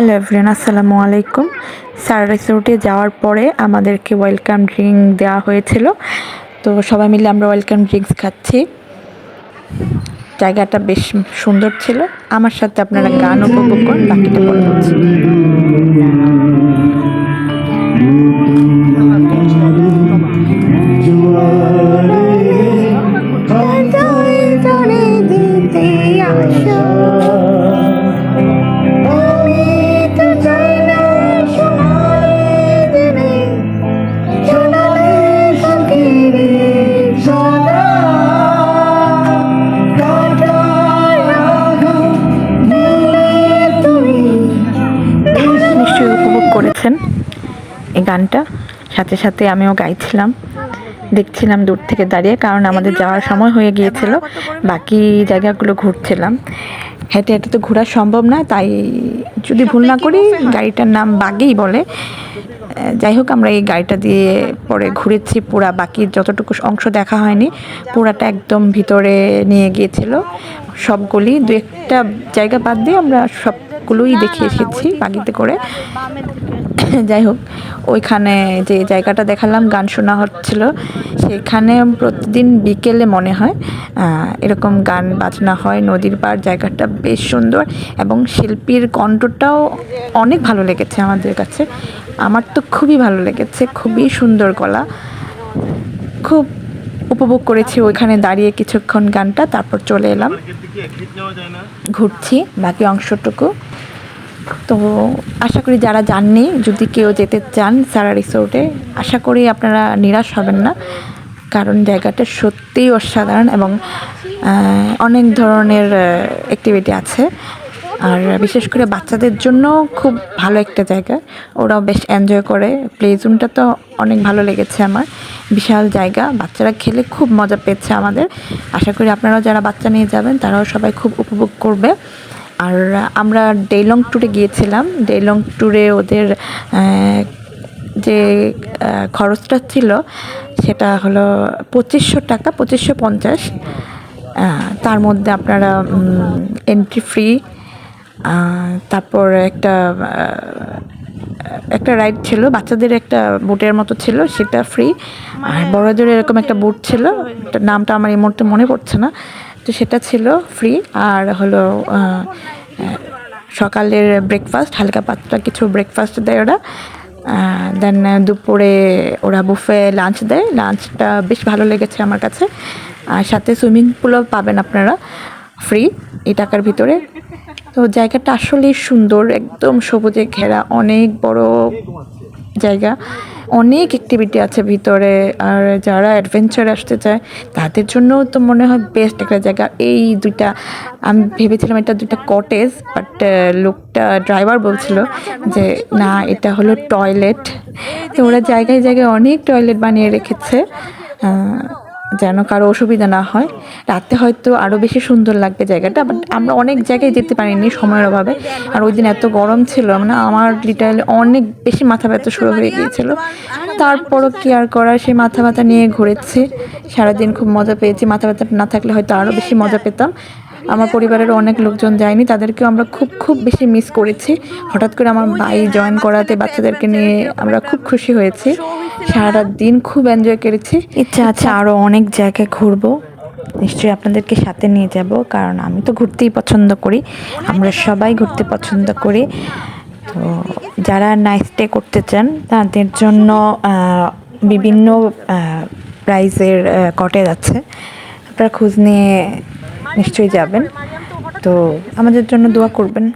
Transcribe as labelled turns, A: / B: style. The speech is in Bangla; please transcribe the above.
A: হ্যালো এভরিন আসসালামু আলাইকুম। সার রিসোর্টে যাওয়ার পরে আমাদেরকে ওয়েলকাম ড্রিঙ্ক দেওয়া হয়েছিল। তো সবাই মিলে আমরা ওয়েলকাম ড্রিঙ্কস খাচ্ছি। জায়গাটা বেশ সুন্দর ছিল। আমার সাথে আপনারা গান উপভোগ করুন, বাকিটা বলে বলছি। এই গানটা। সাথে সাথে আমিও গাইছিলাম। দেখছিলাম দূর থেকে দাঁড়িয়ে, কারণ আমাদের যাওয়ার সময় হয়ে গিয়েছিল। বাকি জায়গাগুলো ঘুরছিলাম। হেঁটে হেঁটে তো ঘোরা সম্ভব না, তাই যদি ভুল না করি, গাড়িটার নাম বাগেই বলে। যাই হোক, আমরা এই গাড়িটা দিয়ে পরে ঘুরেছি পুরা। বাকি যতটুকু অংশ দেখা হয়নি, পুরাটা একদম ভিতরে নিয়ে গিয়েছিল। সবগুলি দু একটা জায়গা বাদ দিয়ে আমরা সবগুলোই দেখে এসেছি বাগিতে করে। যাই হোক, ওইখানে যে জায়গাটা দেখালাম, গান শোনা হচ্ছিল। সেখানে প্রতিদিন বিকেলে মনে হয় এরকম গান বাজনা হয়, নদীর পাড়, জায়গাটা বেশ সুন্দর এবং শিল্পীর কণ্ঠটাও অনেক ভালো লেগেছে আমাদের কাছে। আমার তো খুবই ভালো লেগেছে, খুবই সুন্দর গলা। খুব উপভোগ করেছি ওইখানে দাঁড়িয়ে কিছুক্ষণ গানটা, তারপর চলে এলাম। ঘুরছি, বাকি অংশটুকু। তো আশা করি যারা যাননি, যদি কেউ যেতে চান সারা রিসোর্টে আশা করি আপনারা নিরাশ হবেন না। কারণ জায়গাটা সত্যিই অসাধারণ এবং অনেক ধরনের অ্যাক্টিভিটি আছে। আর বিশেষ করে বাচ্চাদের জন্য খুব ভালো একটা জায়গা। ওরাও বেশ এনজয় করে। প্লে জোনটা তো অনেক ভালো লেগেছে আমার। বিশাল জায়গা। বাচ্চারা খেলে খুব মজা পেয়েছে আমাদের। আশা করি আপনারাও যারা বাচ্চা নিয়ে যাবেন, তারাও সবাই খুব উপভোগ করবে। আর আমরা ডেলং ট্যুরে গিয়েছিলাম। ডেলং ট্যুরে ওদের যে খরচটা ছিল, সেটা হলো পঁচিশশো টাকা, পঁচিশশো পঞ্চাশ। তার মধ্যে আপনারা এন্ট্রি ফ্রি তারপর একটা একটা রাইড ছিল, বাচ্চাদের একটা বোটের মতো ছিল, সেটা ফ্রি আর বড়দের এরকম একটা বোট ছিল, নামটা আমার এই মুহূর্তে মনে পড়ছে না। তো সেটা ছিল ফ্রি আর হলো সকালের ব্রেকফাস্ট হালকা পাতলা কিছু ব্রেকফাস্ট দেয় ওরা। দেন দুপুরে ওরা বুফে লাঞ্চ দেয়। লাঞ্চটা বেশ ভালো লেগেছে আমার কাছে। আর সাথে সুইমিং পুলও পাবেন আপনারা ফ্রি এই টাকার ভিতরে। তো জায়গাটা আসলেই সুন্দর, একদম সবুজে ঘেরা, অনেক বড় জায়গা। অনেক অ্যাক্টিভিটি আছে ভিতরে, আর যারা অ্যাডভেঞ্চার আসতে চায়, তাদের জন্য তো মনে হয় বেস্ট একটা জায়গা। এই দুইটা, আমি ভেবেছিলাম এটা দুইটা কটেজ বাট লোকটা ড্রাইভার বলছিল যে, না, এটা হলো টয়লেট তো ওরা জায়গায় জায়গায় অনেক টয়লেট বানিয়ে রেখেছে। যেন কারও অসুবিধা না হয়। রাতে হয়তো আরও বেশি সুন্দর লাগবে জায়গাটা বাট আমরা অনেক জায়গায় যেতে পারিনি সময়ের অভাবে। আর ওই দিন এত গরম ছিল মানে আমার লিটারালি অনেক বেশি মাথা ব্যথা শুরু হয়ে গিয়েছিল। তারপরও কেয়ার করার, সেই মাথা ব্যথা নিয়ে ঘুরেছি। সারাদিন খুব মজা পেয়েছি, মাথা ব্যথা না থাকলে হয়তো আরও বেশি মজা পেতাম। আমার পরিবারের অনেক লোকজন যায়নি, তাদেরকেও আমরা খুব খুব বেশি মিস করেছি। হঠাৎ করে আমার ভাই জয়েন করাতে বাচ্চাদেরকে নিয়ে আমরা খুব খুশি হয়েছি। সারা দিন খুব এনজয় করেছি। ইচ্ছা আছে আরও অনেক জায়গায় ঘুরবো। নিশ্চয়ই আপনাদেরকে সাথে নিয়ে যাব কারণ আমি তো ঘুরতেই পছন্দ করি। আমরা সবাই ঘুরতে পছন্দ করি। তো যারা নাইট স্টে করতে চান তাদের জন্য বিভিন্ন প্রাইজের কটেজ আছে। আপনারা খোঁজ নিয়ে নিশ্চয়ই যাবেন। তো আমাদের জন্য দোয়া করবেন।